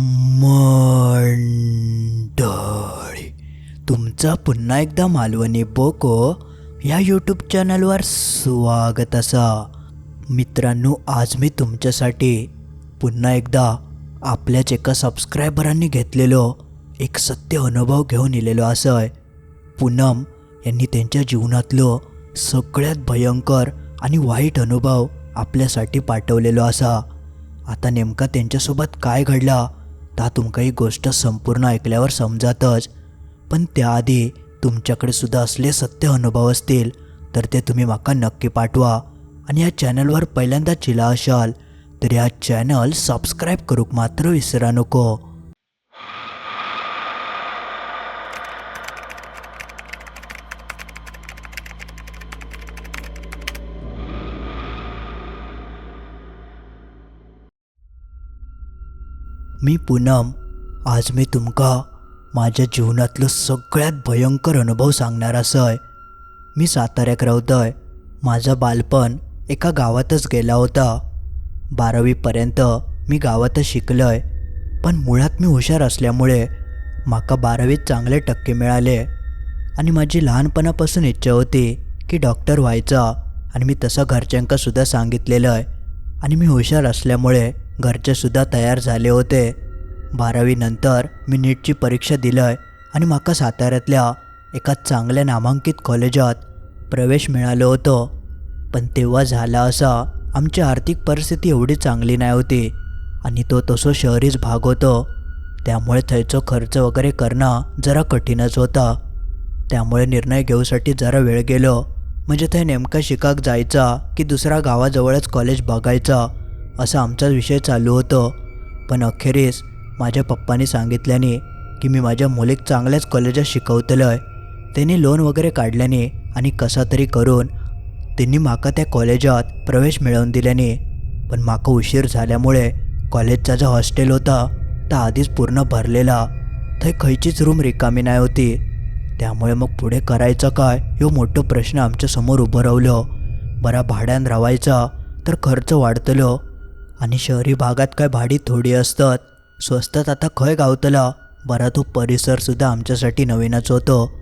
मंडळी तुमचा पुन्हा एकदा मालवणी बोको या यूट्यूब चॅनलवर स्वागत असा. मित्रांनो आज मी तुमच्यासाठी पुन्हा एकदा आपल्याच एका सबस्क्रायबरांनी घेतलेलो एक सत्य अनुभव घेऊन इलेलो असं आहे. पूनम यांनी त्यांच्या जीवनातलो सगळ्यात भयंकर आणि वाईट अनुभव आपल्यासाठी पाठवलेलो असा. आता नेमका त्यांच्यासोबत काय घडला? ता तुमका ही गोष्ट संपूर्ण ऐकल्यावर समजातच. पण त्याआधी तुमच्याकडे सुद्धा असले सत्य अनुभव असतील तर ते तुम्ही माका नक्की पाठवा. आणि या चॅनलवर पहिल्यांदा चिला असाल तर या चॅनल सबस्क्राईब करूक मात्र विसरा नको. मी पूनम. आज मी तुमका माझ्या जीवनातलं सगळ्यात भयंकर अनुभव सांगणार असं मी साताऱ्याक रावतय. माझं बालपण एका गावातच गेला होता. बारावीपर्यंत मी गावातच शिकलंय. पण मुळात मी हुशार असल्यामुळे माका बारावीत चांगले टक्के मिळाले. आणि माझी लहानपणापासून इच्छा होती की डॉक्टर व्हायचा आणि मी तसं घरच्यांकासुद्धा सांगितलेलं आहे आणि मी हुशार असल्यामुळे घरचेसुद्धा तयार झाले होते. बारावीनंतर मी नीटची परीक्षा दिलंय आणि माका साताऱ्यातल्या एका चांगल्या नामांकित कॉलेजात प्रवेश मिळालो होतो. पण तेव्हा झाला असा आमची आर्थिक परिस्थिती एवढी चांगली नाही होती आणि तो तसो शहरीच भाग होतो. त्यामुळे थंयचो खर्च वगैरे करणं जरा कठीणच होता. त्यामुळे निर्णय घेऊसाठी जरा वेळ गेलो. म्हणजे थंय नेमका शिकाक जायचा की दुसऱ्या गावाजवळच कॉलेज बघायचा? असा आमचाच विषय चालू होतो. पण अखेरीस माझ्या पप्पानी सांगितल्याने की मी माझ्या मुलीक चांगल्याच कॉलेजात शिकवतलं आहे त्यांनी लोन वगैरे काढल्याने आणि कसा तरी करून त्यांनी माका त्या कॉलेजात प्रवेश मिळवून दिल्याने. पण माका उशीर झाल्यामुळे कॉलेजचा जो हॉस्टेल होता तो आधीच पूर्ण भरलेला. थंय खयचीच रूम रिकामी नाही होती. त्यामुळे मग पुढे करायचं काय ह्यो मोठं प्रश्न आमच्यासमोर उभं राहिलं. बरा भाड्यान रावायचा तर खर्च वाढतलो. आणि शहरी भागात काय भाडी थोडी असतात. स्वस्तात आता खंय गावतला? बरा तो परिसरसुद्धा आमच्यासाठी नवीनच होतो.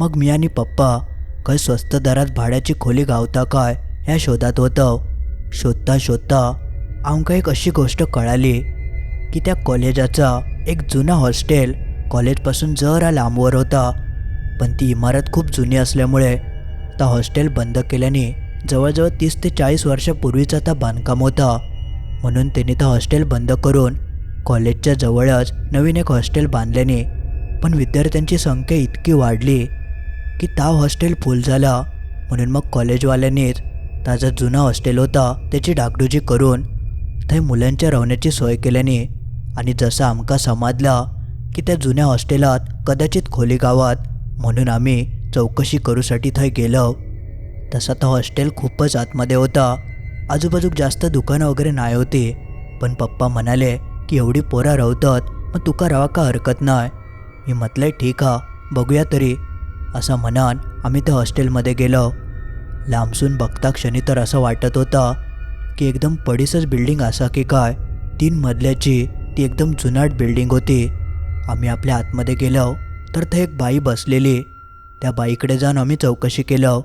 मग मी आणि पप्पा खंय स्वस्त दरात भाड्याची खोली गावता काय ह्या शोधात होतं. शोधता शोधता आमका एक अशी गोष्ट कळाली की त्या कॉलेजाचा एक जुना हॉस्टेल कॉलेजपासून जरा लांबवर होता. पण ती इमारत खूप जुनी असल्यामुळे त्या हॉस्टेल बंद केल्याने जवळजवळ तीस ते चाळीस वर्षापूर्वीचा त्या बांधकाम होता. म्हणून त्यांनी तर हॉस्टेल बंद करून कॉलेजच्या जवळच नवीन एक हॉस्टेल बांधल्याने पण विद्यार्थ्यांची संख्या इतकी वाढली की ताव हॉस्टेल फुल झाला. म्हणून मग कॉलेजवाल्यांनीच ताजा जुना हॉस्टेल होता त्याची डागडुजी करून थंय मुलांच्या राहण्याची सोय केल्याने आणि जसं आमका समाजला की त्या जुन्या हॉस्टेलात कदाचित खोली गावात म्हणून आम्ही चौकशी करूसाठी थंय गेलो. तसा तो हॉस्टेल खूपच आतमध्ये होता. आजूबाजूक जास्त दुकानं वगैरे नाही होती. पण पप्पा म्हणाले की एवढी पोरं रावतात मग तुका रावा का हरकत नाही? मी म्हटलंय ठीक हा बघूया तरी. असं म्हणान आम्ही त्या हॉस्टेलमध्ये गेलो. लांबसून बघता क्षणी तर असं वाटत होता की एकदम पडीसच बिल्डिंग असा की काय? तीन मजल्याची ती एकदम जुनाट बिल्डिंग होती. आम्ही आपल्या आतमध्ये गेलो तर थंय एक बाई बसलेली. त्या बाईकडे जाऊन आम्ही चौकशी केलं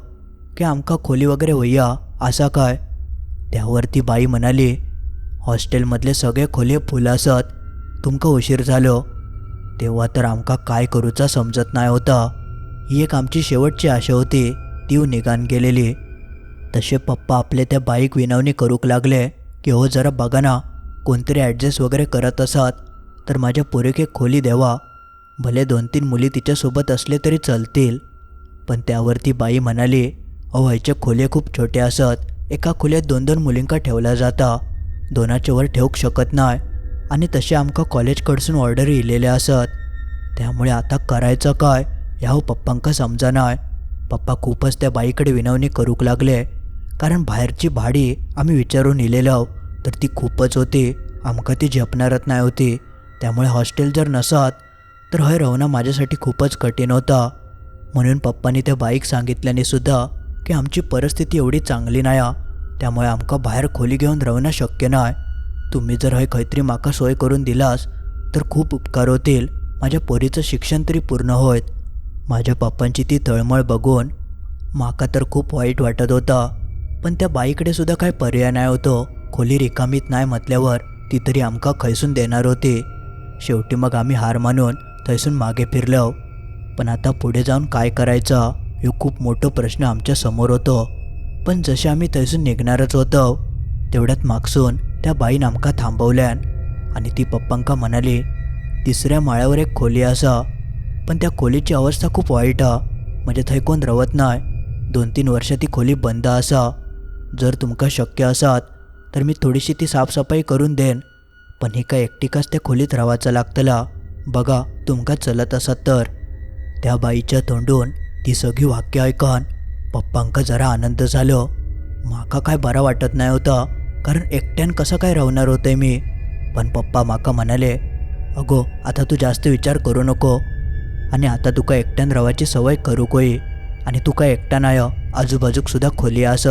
की आमका खोली वगैरे होईया असा काय? त्यावर ती बाई म्हणाली हॉस्टेलमधले सगळे खोले फुल असत तुमका उशीर झालो. तेव्हा तर आमका काय करूचा समजत नाही होता. ही एक आमची शेवटची आशा होती. ती निघान गेलेली. तसे पप्पा आपले त्या बाईक विनवणी करूक लागले की हो जरा बघा ना कोणतरी ॲडजस्ट वगैरे करत असत तर माझ्या पोरीक एक खोली द्यावा भले दोन तीन मुली तिच्यासोबत असले तरी चालतील. पण त्यावर ती बाई म्हणाली अहो ह्याचे खोले खूप छोटे असत. एका खोल्यात दोन दोन मुलींका ठेवला जाता. दोनाच्यावर ठेवूक शकत नाही आणि तसे आमका कॉलेजकडसून ऑर्डर इलेल्या असत. त्यामुळे आता करायचं काय ह्या हो पप्पांका समजा पप्पा खूपच त्या बाईकडे विनवणी करूक लागले. कारण बाहेरची भाडी आम्ही विचारून इलेलो तर ती खूपच होती. आमका ती झेपणारच नाही होती. त्यामुळे हॉस्टेल जर नसत तर हय राहणं माझ्यासाठी खूपच कठीण होता. म्हणून पप्पांनी त्या बाईक सांगितल्याने सुद्धा की आमची परिस्थिती एवढी चांगली नाही हा. त्यामुळे आमकां बाहेर खोली घेऊन रावना शक्य नाही. तुम्ही जर हय खैत्री माका सोय करून दिलास तर खूप उपकार होतील. माझ्या पोरीचं शिक्षण तरी पूर्ण होत माझ्या पप्पांची ती तळमळ बघून माका तर खूप वाईट वाटत होता. पण त्या बाईकडे सुद्धा काय पर्याय नाही होतो. खोली रिकामीत नाही म्हटल्यावर ती तरी आमका खैसून देणार होती. शेवटी मग आम्ही हार मानून थैसून मागे फिरलो. पण आता पुढे जाऊन काय करायचा हे खूप मोठं प्रश्न आमच्यासमोर होतो. पण जसे आम्ही थैसून निघणारच होतो तेवढ्यात मागसून त्या बाईन आमका थांबवल्यान आणि ती पप्पांका म्हणाली तिसऱ्या माळ्यावर एक खोली असा पण त्या खोलीची अवस्था खूप वाईट हा म्हणजे थंय कोण रवत नाही दोन तीन वर्ष ती खोली बंद असा. जर तुमका शक्य असात तर मी थोडीशी ती साफसफाई करून देन. पण ही काय एकटिकाच त्या खोलीत राहायचं लागतला. बघा तुमका चलत असत तर. त्या बाईच्या तोंडून ती सगळी वाक्य ऐकून पप्पांका जरा आनंद झालो. माका काय बरा वाटत नाही होता कारण एकट्यान कसं काय राहणार होते मी? पण पप्पा माका म्हणाले अगो आता तू जास्त विचार करू नको. आणि आता तुका एकट्यान रवाची सवय करू कोई. आणि तुका एकटा नाही आजूबाजूक सुद्धा खोली असत.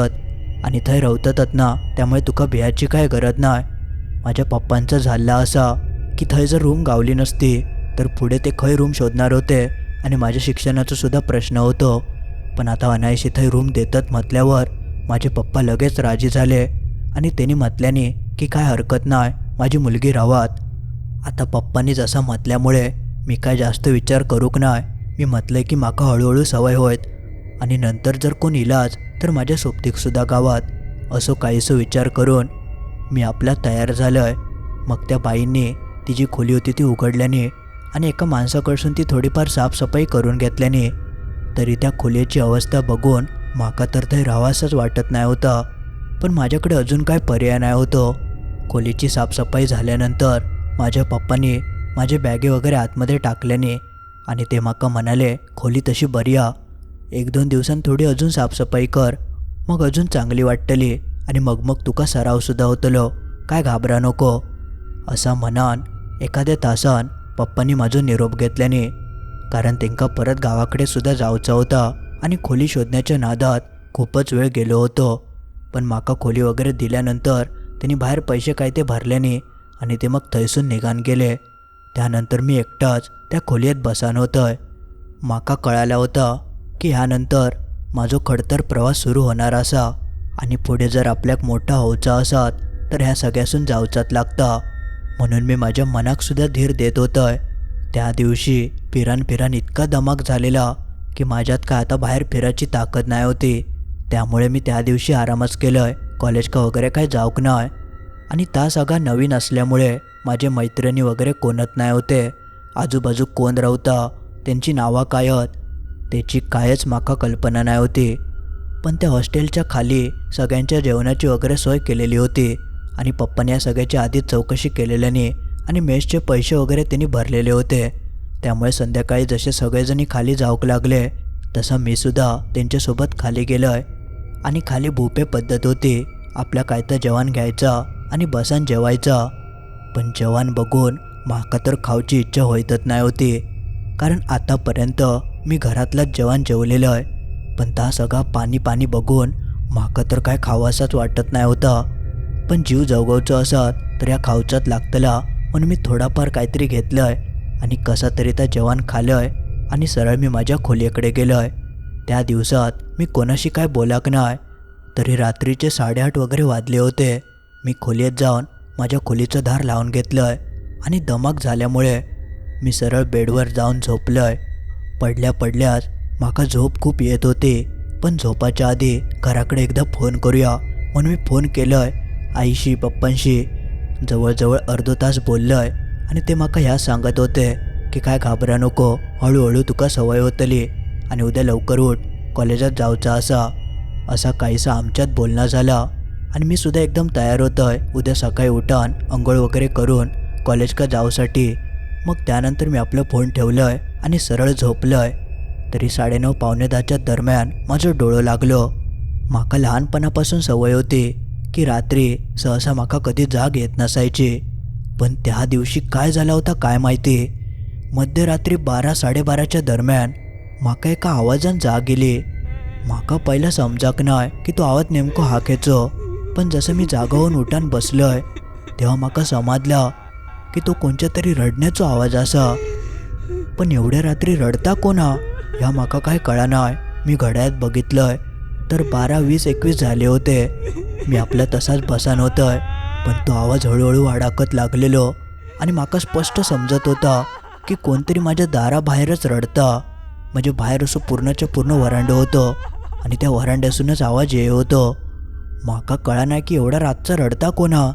आणि थंय रवततच ना त्यामुळे तुका भियाची काय गरज नाही. माझ्या पप्पांचं झालं असा की थंय जर रूम गावली नसती तर पुढे ते खंय रूम शोधणार होते. आणि माझ्या शिक्षणाचा सुद्धा प्रश्न होतो. पण आता अनायशी थंय रूम देतात म्हटल्यावर माझे पप्पा लगेच राजी झाले आणि त्यांनी म्हटल्याने की काय हरकत नाही माझी मुलगी राहात आता पप्पांनी जसं म्हटल्यामुळे मी काय जास्त विचार करूक नाही? मी म्हटलंय की माका हळूहळू सवय होत आणि नंतर जर कोण इलाज तर माझ्या सोबतीकसुद्धा गावात. असो काहीसो विचार करून मी आपला तयार झालोय. मग त्या बाईंनी ती जी खोली होती ती उघडल्याने आणि एका माणसाकडसून ती थोडीफार साफसफाई करून घेतल्याने तरी त्या खोलीची अवस्था बघून माका तर ते राहावासच वाटत नाही होता. पण माझ्याकडे अजून काय पर्याय नाही होतो. खोलीची साफसफाई झाल्यानंतर माझ्या पप्पांनी माझे बॅगे वगैरे आतमध्ये टाकल्याने आणि ते माका म्हणाले खोली तशी बरी आ. एक दोन दिवसांत थोडी अजून साफसफाई कर. मग अजून चांगली वाटतली आणि मग मग तुका सरावसुद्धा होतलो. काय घाबरा नको. असा म्हणान एखाद्या तासान पप्पांनी माझं निरोप घेतल्याने कारण त्यांका परत गावाकडे सुद्धा जावचा होता आणि खोली शोधण्याच्या नादात खूपच वेळ गेलो होतो. पण माका खोली वगैरे दिल्यानंतर त्यांनी बाहेर पैसे काय ते भरल्याने आणि ते मग थैसून निघान गेले. त्यानंतर मी एकटाच त्या खोलीत बसान होतंय. माका कळाला होता की ह्यानंतर माझो खडतर प्रवास सुरू होणार असा आणि पुढे जर आपल्याक मोठा होऊचा असात तर ह्या सगळ्यासून जावचाच लागता. म्हणून मी माझ्या मनाकसुद्धा धीर देत होतंय. त्या दिवशी फिरान फिरान इतका दमाक झालेला की माझ्यात काय आता बाहेर फिरायची ताकद नाही होती. त्यामुळे मी त्या दिवशी आरामच केलंय. कॉलेज का वगैरे काय जाऊक नाही. आणि ता सगळा नवीन असल्यामुळे माझे मैत्रिणी वगैरे कोणत नाही होते. आजूबाजू कोण रावता त्यांची नावं काय आहेत त्याची कायच माका कल्पना नाही होती. पण त्या हॉस्टेलच्या खाली सगळ्यांच्या जेवणाची वगैरे सोय केलेली होती. आणि पप्पाने या सगळ्याची आधीच चौकशी केलेल्याने आणि मेसचे पैसे वगैरे त्यांनी भरलेले होते. त्यामुळे संध्याकाळी जसे सगळेजणी खाली जाऊक लागले तसं मी सुद्धा त्यांच्यासोबत खाली गेलो आहे आणि खाली भूपे पद्धत होती आपल्या काय तर जेवण घ्यायचा आणि बसान जेवायचा. पण जेवण बघून माका तर खाऊची इच्छा होतच नाही होती. कारण आतापर्यंत मी घरातलंच जेवण जेवलेलं आहे पण ता सगळा पाणी पाणी बघून माका तर काय खावासाच वाटत नाही होता. पण जीव जवगावचं असत तर या खाऊचाच लागतला म्हणून मी थोडाफार काहीतरी घेतलं आहे आणि कसा तरी त्या जेवण आहे आणि सरळ मी माझ्या खोलीकडे गेलो आहे. त्या दिवसात मी कोणाशी काय बोलाक नाही तरी रात्रीचे साडेआठ वगैरे वाजले होते. मी खोलीत जाऊन माझ्या खोलीचं धार लावून घेतलं आहे आणि दमाक झाल्यामुळे मी सरळ बेडवर जाऊन झोपलोय पडल्या पडल्यास माका झोप खूप येत होती. पण झोपाच्या आधी घराकडे एकदा फोन करूया म्हणून मी फोन केलं आहे. आईशी पप्पांशी जवळजवळ अर्धो तास बोललोय आणि ते माका ह्या सांगत होते की काय घाबरा नको हळूहळू तुका सवय होतली आणि उद्या लवकर उठ कॉलेजात जाऊचा असा. असा काहीसा आमच्यात बोलणं झाला आणि मी सुद्धा एकदम तयार होतोय उद्या सकाळी उठान अंघोळ वगैरे करून कॉलेज का जाऊसाठी. मग त्यानंतर मी आपलं फोन ठेवलंय आणि सरळ झोपलंय. तरी साडेनऊ पावणे दहाच्या दरम्यान माझं डोळं लागलो. माका लहानपणापासून सवय होती की रात्री सहसा माका कधी जाग येत नसायची. पण त्या दिवशी काय झाला होता काय माहिती? मध्यरात्री बारा साडेबाराच्या दरम्यान माका एका आवाजान जाग गेली. माका पहिला समजाक नाही की तो आवाज नेमको हाकेचो पण जसं मी जागावून होऊन उठान बसलोय तेव्हा माका समजलं की तो कोणच्या तरी रडण्याचो आवाज असा पण एवढ्या रात्री रडता कोणा ह्या माका काय कळानाय मी घड्याळात बघितलंय तर बारा वीस एकवीस झाले होते. मी आपला तसाच बसान होतंय पण तो आवाज हळूहळू वाडाकत लागलेलो आणि माका स्पष्ट समजत होता की कोणतरी माझ्या दाराबाहेरच रडता. म्हणजे बाहेर असं पूर्णच्या पूर्ण वरांडं होतं आणि त्या वरांड्यासूनच आवाज ये होतो. माका कळा की एवढा रातचा रडता कोणा?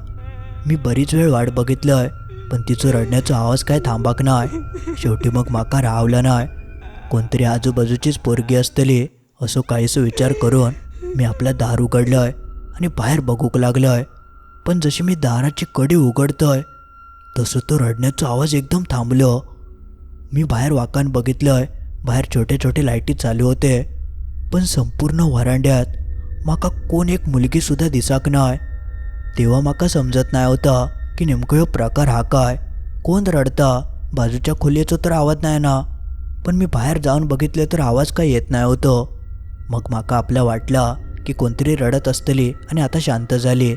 मी बरीच वेळ वाट बघितलंय पण तिचं रडण्याचा आवाज काय थांबाक नाही शेवटी मग माका राहवला नाही कोणतरी आजूबाजूचीच पोरगी असतली असं काहीसं विचार करून मी आपला दार उघडलंय आणि बाहेर बघूक लागलंय. पण जशी मी दाराची कडी उघडतोय तसं तो रडण्याचा आवाज एकदम थांबलो. मी बाहेर वाकान बघितलंय बाहेर छोटे छोटे लाईटी चालू होते पण संपूर्ण वरांड्यात माका कोण एक मुलगी सुद्धा दिसाक नाय. तेव्हा माका समजत नाही होता की नेमकं ह्यो प्रकार हा काय? कोण रडता? बाजूच्या खोलीचा तर आवाज नाही ना. पण मी बाहेर जाऊन बघितले तर आवाज काय येत नाही होतो. मग माका आपल्या वाटला की कोणतरी रडत असतली आणि आता शांत झाली.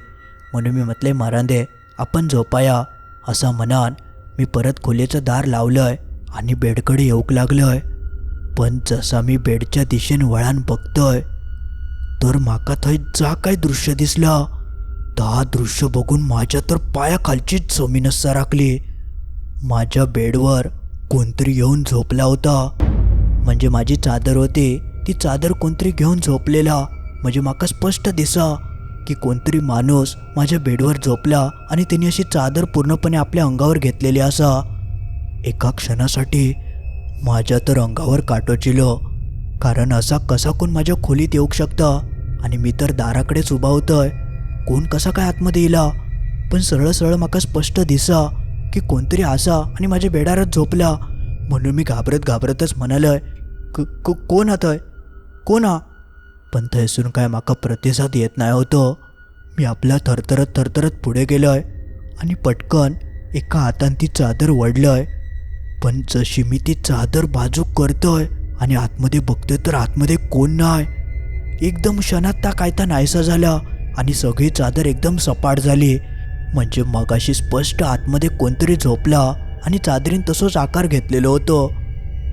म्हणून मी म्हटले मारांदे आपण झोपाया. असा म्हणान मी परत खोलीचं दार लावलंय आणि बेडकडे येऊक लागलंय. पण जसा मी बेडच्या दिशेने वळान बघतोय तर माका थंय जा काय दृश्य दिसलं. ता दृश्य बघून माझ्या तर पायाखालचीच जमीनच सराकली माझ्या बेडवर कोणतरी येऊन झोपला होता. म्हणजे माझी चादर होती ती चादर कोणतरी घेऊन झोपलेला. म्हणजे माका स्पष्ट दिसा. की कोणतरी माणूस माझ्या बेडवर झोपला आणि त्याने अशी चादर पूर्णपणे आपल्या अंगावर घेतलेली असा. एका क्षणासाठी माझ्या तर अंगावर काटोचिलो कारण असा कसा कोण माझ्या खोलीत येऊ शकता? आणि मी तर दाराकडेच उभा होतोय. कोण कसा काय आतमध्ये येला पण सरळ सरळ म्हाका स्पष्ट दिसा की कोणतरी आसा आणि माझ्या बेडारच झोपला. म्हणून मी घाबरत घाबरतच म्हणालय "क- क- कोण आतय कोण हा? पण थंयसून काय म्हाका प्रतिसाद येत नाही होतो. मी आपल्या थरथरत थरथरत पुढे गेलोय आणि पटकन एका हातान ती चादर वडलंय पण जशी मी ती चादर बाजूक करतोय आणि आतमध्ये बघतोय तर आतमध्ये कोण नाही एकदम क्षणात त्या कायता नाहीसा झाला आणि सगळी चादर एकदम सपाट झाली. म्हणजे मगाशी स्पष्ट आतमध्ये कोणतरी झोपला आणि चादरीन तसंच आकार घेतलेलो होतो.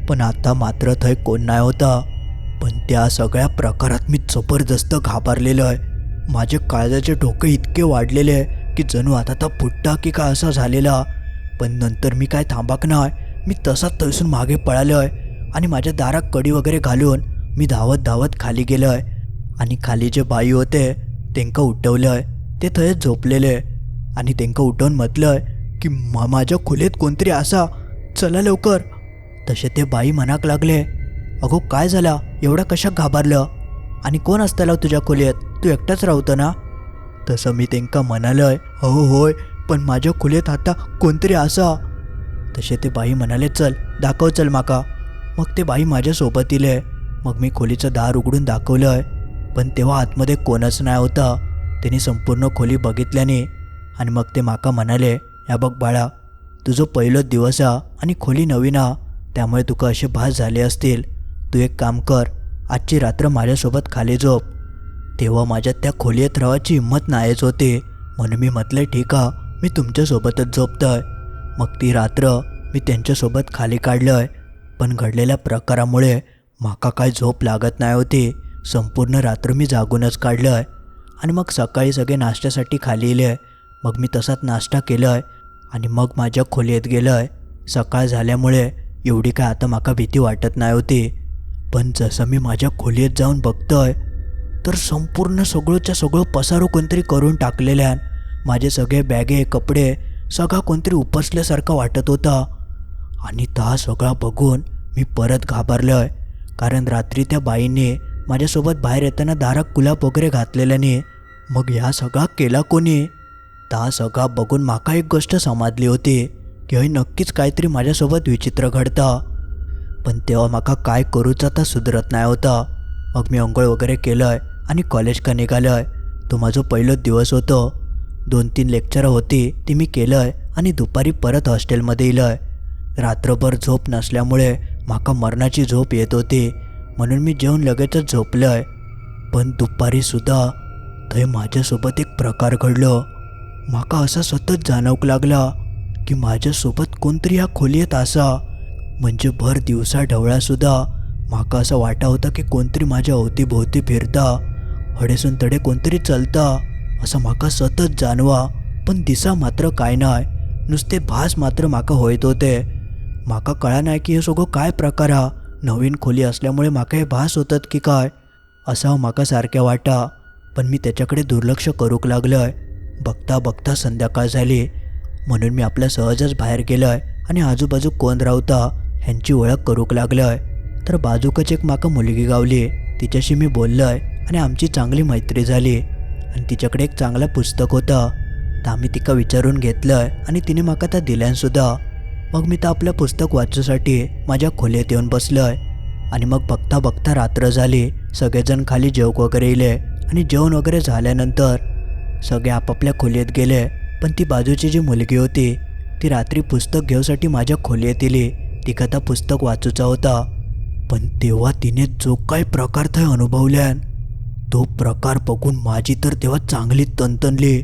पण आता मात्र थंय कोण नाही होता. पण त्या सगळ्या प्रकारात मी जबरदस्त घाबरलेलो आहे. माझे काळजाचे डोके इतके वाढलेले आहे की जणू आता तर फुटता की काय असा झालेला. पण नंतर मी काय थांबाक नाही मी तसाच तसून मागे पळालो आहे आणि माझ्या दारात कडी वगैरे घालून मी धावत धावत खाली गेलो आहे. आणि खाली जे बाई होते तेंका उठवलं आहे. ते थंयच झोपलेले आणि तेंका उठवून म्हटलं आहे की मा माझ्या खोलीत कोणतरी असा. चला लवकर. तसे ते बाई मनाक लागले. अगो काय झाला? एवढा कशा घाबरलं? आणि कोण असताला हो तुझ्या खोलीत? तू एकटाच राहतो ना? तसं मी तेंका म्हणालय हो होय पण माझ्या खोलीत आता कोणतरी असा. तसे ते बाई म्हणाले चल दाखव चल माका. मग ते बाई माझ्यासोबत इले. मग मी खोलीचं दार उघडून दाखवलंय. पण तेव्हा आतमध्ये कोणच नाही होता. त्यांनी संपूर्ण खोली बघितल्याने. आणि मग ते माका म्हणाले या बघ बाळा तुझं पहिलं दिवस आ आणि खोली नवीन आ त्यामुळे तुका असे भास झाले असतील. तू एक काम कर आजची रात्र माझ्यासोबत खाली झोप. तेव्हा माझ्यात त्या खोलीत राहायची हिंमत नाहीच होती. म्हणून मी म्हटलं ठीक आहे मी तुमच्यासोबतच झोपतोय. मग ती रात्र मी त्यांच्यासोबत खाली काढलंय. पण घडलेल्या प्रकारामुळे माका काय झोप लागत नाही होती. संपूर्ण रात्र मी जागूनच काढलंय. आणि मग सकाळी सगळे नाश्त्यासाठी खाली येले मग मी तसाच नाश्ता केलाय आणि मग माझ्या खोलीत गेलोय. सकाळ झाल्यामुळे एवढी काय आता माका भीती वाटत नाही होती. पण जसं मी माझ्या खोलीत जाऊन बघतोय तर संपूर्ण सगळंच्या सगळं पसारो कोणतरी करून टाकलेल्यान माझे सगळे बॅगे कपडे सगळा कोणतरी उपसल्यासारखा वाटत होता. आणि ता सगळा बघून मी परत घाबरलोय कारण रात्री त्या बाईने माझ्यासोबत बाहेर येताना दारात कुलाप वगैरे घातलेल्याने मग ह्या सगळा केला कोणी? ता सगळा बघून माका एक गोष्ट समाजली होती की हे नक्कीच काहीतरी माझ्यासोबत विचित्र घडता. पण तेव्हा माका काय करूच तर सुधरत नाही होता. मग मी अंघोळ वगैरे केलंय आणि कॉलेज का निघालंय. तो माझं पहिलोच दिवस होतो. दोन तीन लेक्चरं होती ती मी केलंय आणि दुपारी परत हॉस्टेलमध्ये इलंय. रात्रभर झोप नसल्यामुळे माका मरणाची झोप येत होती. म्हणून मी जेवून लगेचच झोपलंय. पण दुपारीसुद्धा थंय माझ्यासोबत एक प्रकार घडलो. माका असा सतत जाणवूक लागला की माझ्यासोबत कोणतरी ह्या खोलयेत असा. म्हणजे भर दिवसा ढवळासुद्धा. म्हाका असं वाटा होता की कोणतरी माझ्या अवतीभोवती फिरता. हडेसून तडे कोणतरी चलता. असं म्हाका सतत जाणवा. पण दिसा मात्र काय नाय. नुसते भास मात्र म्हाका होयत होते. म्हाका कळा नाही की हे सगळं काय प्रकार हा. नवीन खोली असल्यामुळे माका हे भास होतात की काय? असा म्हाका सारख्या वाटा. पण मी त्याच्याकडे दुर्लक्ष करूक लागलंय. बघता बघता संध्याकाळ झाली. म्हणून मी आपल्या सहजच बाहेर गेलोय. आणि आजूबाजू कोण रावता? ह्यांची ओळख करूक लागलंय. तर बाजूकच एक माका मुलगी गावली. तिच्याशी मी बोललोय आणि आमची चांगली मैत्री झाली. आणि तिच्याकडे एक चांगलं पुस्तक होतं. तर आम्ही तिका विचारून घेतलंय आणि तिने म्हाका त्या दिल्यानसुद्धा मग मी तर आपलं पुस्तक वाचूसाठी माझ्या खोलीत येऊन बसलोय. आणि मग बघता बघता रात्र झाली. सगळेजण खाली जेवक वगैरे येले आणि जेवण वगैरे झाल्यानंतर सगळे आपापल्या खोलीत गेले. पण ती बाजूची जी मुलगी होती ती रात्री पुस्तक घेऊसाठी माझ्या खोलीत येली तिका पुस्तक वाचूचा होता. पण तेव्हा तिने जो काही प्रकार थंय अनुभवल्यान तो प्रकार बघून माझी तर तेव्हा चांगली तणतणली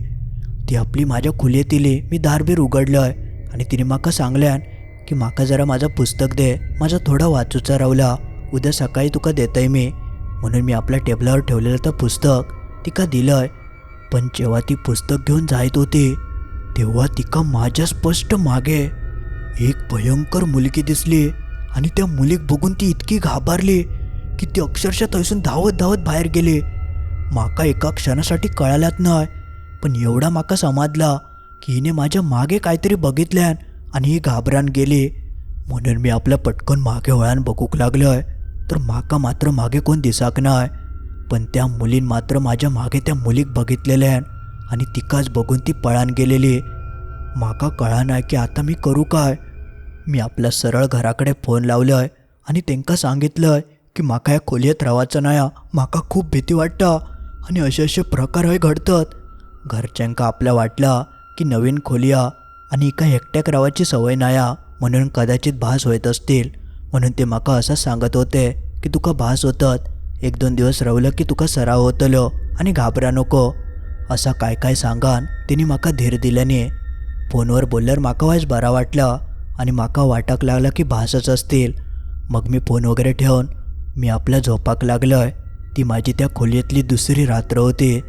ती आपली माझ्या खोलीत येली मी दारबीर उघडलंय. आणि तिने माका सांगल्यान की माका जरा माझं पुस्तक दे माझा थोडा वाचूचा रावला. उद्या सकाळी तुका देतय मी. म्हणून मी आपल्या टेबलावर ठेवलेलं तर पुस्तक तिका दिलंय. पण जेव्हा ती पुस्तक घेऊन जायत होती तेव्हा तिका माझ्या स्पष्ट मागे एक भयंकर मुलगी दिसली आणि त्या मुलीक बघून ती इतकी घाबरली की ती अक्षरशः थंयसून धावत धावत बाहेर गेली. माका एका क्षणासाठी कळाल्यात नाही पण एवढा माका समजला की हिने माझ्या मागे काहीतरी बघितल्यान आणि ही घाबरान गेली. म्हणून मी आपलं पटकन मागे वळान बघूक लागलोय तर माका मात्र मागे कोण दिसाक नाय पण त्या मुलीन मात्र माझ्या मागे त्या मुलीक बघितलेल्यान आणि तिकाच बघून ती पळान गेलेली. माका कळा नाही की आता मी करू काय? मी आपल्या सरळ घराकडे फोन लावलोय आणि सांगितलं सांगितलंय की माका ह्या खोलयेत रावाचं ना माका खूप भीती वाटता आणि असे असे प्रकार हय घडतात. घरच्यांका आपल्या वाटला की नवीन खोलिया आणि एका एकट्याक रावाची सवय नाया म्हणून कदाचित भास होत असतील. म्हणून ते म्हाका असं सांगत होते की तुका भास होतात. एक दोन दिवस रावलं की तुका सराव होतलो आणि घाबरा नको. असा काय काय सांगान तिने म्हाका धीर दिल्याने. फोनवर बोलल्यावर म्हाका वायच बरा वाटला. आणि म्हाका वाटाक लागला की भासच असतील. मग मी फोन वगैरे ठेवून मी आपल्या झोपाक लागलोय. ती माझी त्या खोलीतली दुसरी रात्र होती.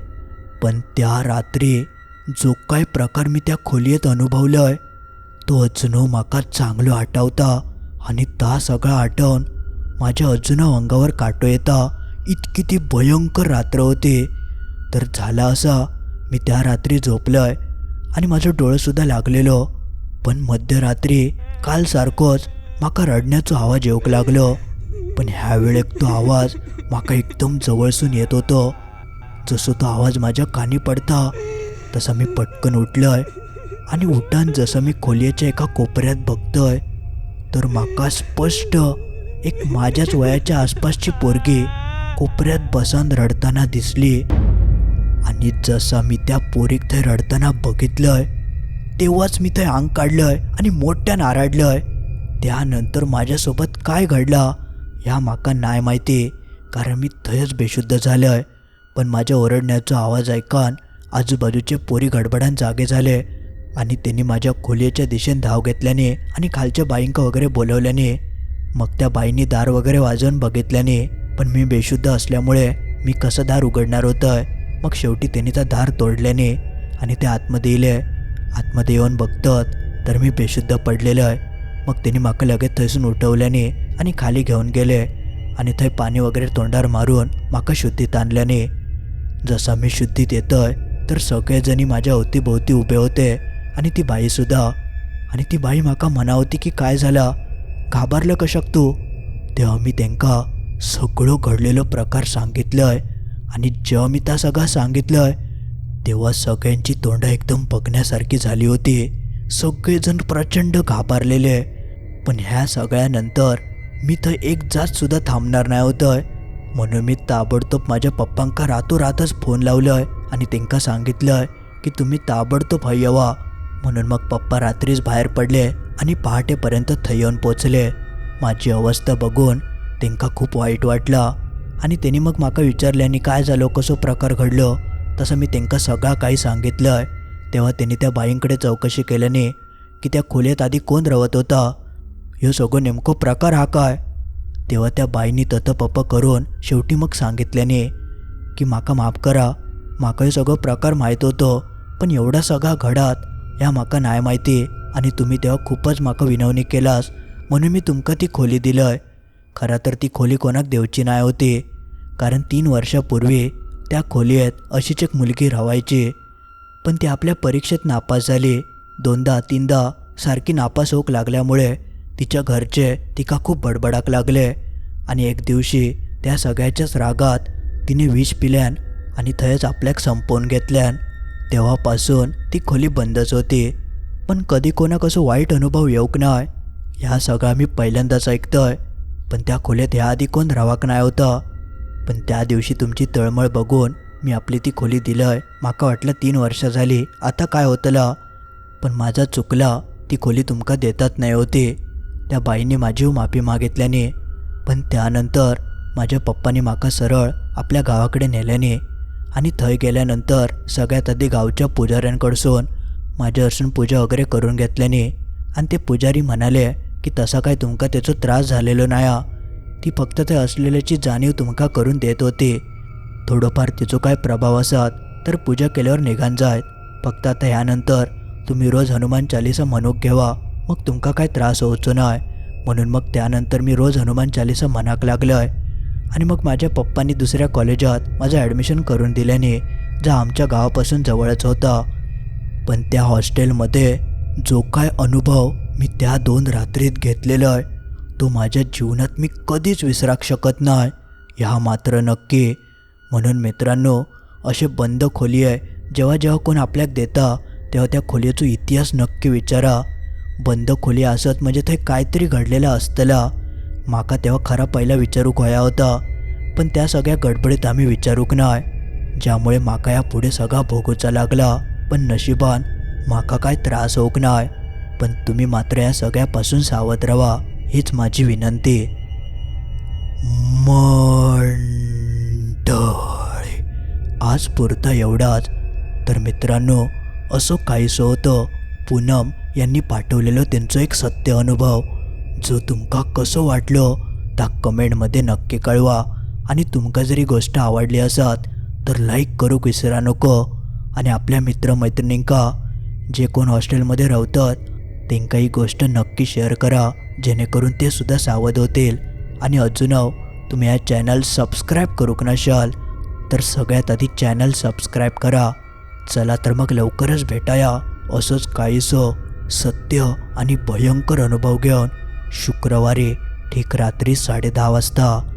पण त्या रात्री जो काय प्रकार मी त्या खोलीत अनुभवलोय तो अजून म्हाका चांगलो आठवता आणि ता सगळा आठवून माझ्या अजून अंगावर काटो येता. इतकी ती भयंकर रात्र होती. तर झाला असा मी त्या रात्री झोपलोय आणि माझं डोळंसुद्धा लागलेलो. पण मध्यरात्री काल सारखोच म्हाका रडण्याचो आवाज येऊक लागलो. पण ह्या वेळेक तो आवाज म्हाका एकदम जवळसून येत होतो. जसो तो आवाज माझ्या कानी पडता तसा मी पटकन उठलोय. आणि उठान जसं मी खोलयेच्या एका कोपऱ्यात बघतोय तर म्हाका स्पष्ट एक माझ्याच वयाच्या आसपासची पोरगी कोपऱ्यात बसान रडताना दिसली. आणि जसा मी त्या पोरीक थंय रडताना बघितलंय तेव्हाच मी थंय अंग काढलंय आणि मोठ्यानं आराडलं आहे त्यानंतर माझ्यासोबत काय घडला ह्या माका नाही माहिती कारण मी थंयच बेशुद्ध झालं आहे पण माझ्या ओरडण्याचा आवाज ऐकान आजूबाजूचे पोरी गडबडान जागे झाले आणि त्यांनी माझ्या खोलीच्या दिशेने धाव घेतल्याने आणि खालच्या बाईंका वगैरे बोलवल्याने. मग त्या बाईंनी दार वगैरे वाजवून बघितल्याने पण मी बेशुद्ध असल्यामुळे मी कसं दार उघडणार होतं मग शेवटी त्यांनी त्या दार तोडल्याने आणि ते आतमध्ये येले. आतमध्ये येऊन बघतात. तर मी बेशुद्ध पडलेलं आहे. मग त्यांनी म्हाका लगेच थंयसून उठवल्याने आणि खाली घेऊन गेले. आणि थंय पाणी वगैरे तोंडार मारून म्हाका शुद्धीत आणल्याने. जसा मी शुद्धीत येतोय तर सगळेजणी माझ्या अवतीभोवती उभे होते. आणि ती बाईसुद्धा आणि ती बाई म्हाका म्हणावती की काय झाला? घाबरलं कशाक तू? तेव्हा मी त्यांका सगळं घडलेलो प्रकार सांगितलंय. आणि जेव्हा मी त्या सगळं सांगितलंय तेव्हा सगळ्यांची तोंडं एकदम बघण्यासारखी झाली होती. सगळेजण प्रचंड घाबरलेले. पण ह्या सगळ्यानंतर मी तर एक जातसुद्धा थांबणार नाही होतं म्हणून मी ताबडतोब माझ्या पप्पांका रातोरातच फोन लावलंय आणि त्यांका सांगितलंय की तुम्ही ताबडतोब हयवा म्हणून मग पप्पा रात्रीच बाहेर पडले आणि पहाटेपर्यंत थंय येऊन पोचले. माझी अवस्था बघून त्यांका खूप वाईट वाटला आणि त्यांनी मग माका विचारल्यानी काय झालं? कसो प्रकार घडलो? तसं मी त्यांका सगळा काही सांगितलं आहे. तेव्हा त्यांनी त्या बाईंकडे चौकशी केल्याने की त्या खोलीत आधी कोण रवत होता? ह्यो सगळं नेमकं प्रकार हा काय? तेव्हा त्या बाईनी ततपप करून शेवटी मग सांगितल्याने की माका माफ करा. माका हे सगळं प्रकार माहीत होतो पण एवढा सगळा घडात ह्या माका नाही माहिती आणि तुम्ही तेव्हा खूपच माका विनवणी केलास. म्हणून मी तुमका ती खोली दिलंय. खरं तर ती खोली कोणाक देवची नाही होती कारण तीन वर्षापूर्वी त्या खोलीत अशीच एक मुलगी राहायची. पण ती आपल्या परीक्षेत नापास झाली. दोनदा तीनदा सारखी नापास होऊक लागल्यामुळे तिच्या घरचे तिका खूप बडबडाक लागले. आणि एक दिवशी त्या सगळ्याच्याच रागात तिने विष पिल्यान आणि थंयच आपल्याक संपवून घेतल्यान तेव्हापासून ती खोली बंदच होती. पण कधी कोणाक असं वाईट अनुभव येऊक नाय. ह्या सगळा मी पहिल्यांदाच ऐकतोय. पण त्या खोलीत ह्या आधी कोण रावाक नाही होतं. पण त्या दिवशी तुमची तळमळ बघून मी आपली ती खोली दिलंय. माका वाटलं तीन वर्ष झाली. आता काय होतला? पण माझा चुकला. ती खोली तुमका देतात नाही होती. त्या बाईने माझी माफी मागितल्याने. पण त्यानंतर माझ्या पप्पाने माका सरळ आपल्या गावाकडे नेल्याने. आणि थंय गेल्यानंतर सगळ्यात आधी गावच्या पुजाऱ्यांकडसून माझी अर्चन पूजा वगैरे करून घेतल्याने. आणि ते पुजारी म्हणाले की तसा काय तुमका त्याचो त्रास झालेलो नाही ती फक्त ते असलेल्याची जाणीव तुमका करून देत होती. थोडंफार तिचो काय प्रभाव असत तर पूजा केल्यावर निघान जायत फक्त आता ह्यानंतर तुम्ही रोज हनुमान चालिसा म्हणूक घेवा मग तुमका काय त्रास होचो नाय. म्हणून मग त्यानंतर मी रोज हनुमान चालिसा म्हणाक आहे आणि मग माझ्या पप्पांनी दुसऱ्या कॉलेजात माझं ॲडमिशन करून दिल्याने जो आमच्या गावापासून जवळच होता. पण त्या हॉस्टेलमध्ये जो काय अनुभव मी त्या दोन रात्रीत घेतलेला आहे तो माझ्या जीवनात मी कधीच विसराक शकत नाही. ह्या मात्र नक्की. म्हणून मित्रांनो असे बंद खोली आहे. जेव्हा जेव्हा कोण आपल्याक देता तेव्हा त्या खोलीचो इतिहास नक्की विचारा. बंद खोली असत म्हणजे थंय काहीतरी घडलेलं असतला. माका तेव्हा खरा पहिला विचारूक होया होता पण त्या सगळ्या गडबडीत आम्ही विचारूक नाय. ज्यामुळे माका या पुढे सगळा भोगूचा लागला. पण नशिबान माका काय त्रास होऊक नाय. पण तुम्ही मात्र या सगळ्यापासून सावध राहा हीच माझी विनंती मंडळी आज पुरता एवढाच. तर मित्रांनो असं काहीसं होतं. पूनम यांनी पाठवलेलं त्यांचं एक सत्य अनुभव. जो तुमका कसं वाटलं त्या कमेंटमध्ये नक्की कळवा. आणि तुमका जरी गोष्ट आवडली असत तर लाईक करू विसरा नको. आणि आपल्या मित्रमैत्रिणींका जे कोण हॉस्टेलमध्ये राहतात त्यांका ही गोष्ट नक्की शेअर करा. जेणेकरून ते सुद्धा सावध होतील. आणि अजूनव तुम्ही या चॅनल सबस्क्राईब करूक नशाल तर सगळ्यात आधी चॅनल सबस्क्राईब करा. चला तर मग लवकरच भेटाया. असंच काहीसं सत्य आणि भयंकर अनुभव घेऊन शुक्रवारी ठीक रात्री साडेदहा वाजता